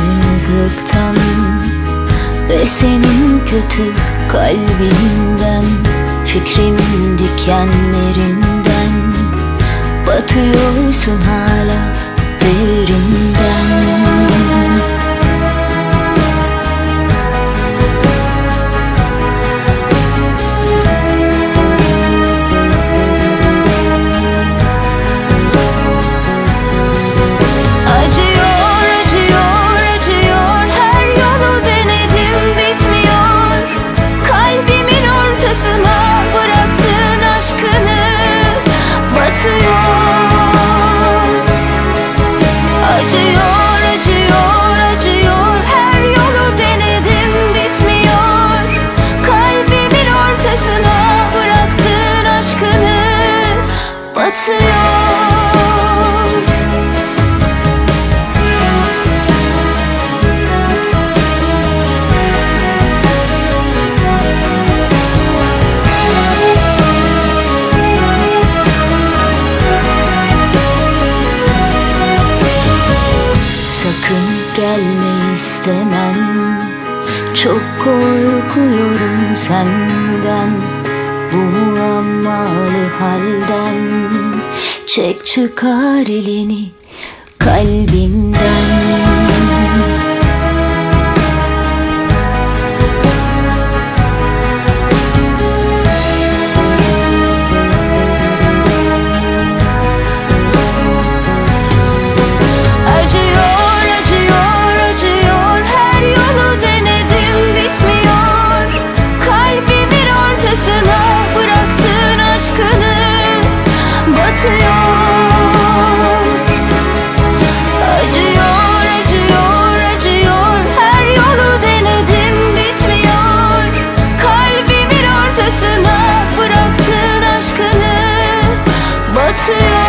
yalnızlıktan Ve senin kötü kalbinden Fikrimin dikenlerinden Batıyorsun hala derinden batıyor Acıyor, acıyor, acıyor. Her yolu denedim bitmiyor. Kalbimin ortasına bıraktığın aşkını. Batıyor istemem Çok korkuyorum senden. Bu muammalı halden Çek çıkar elini Kalbim to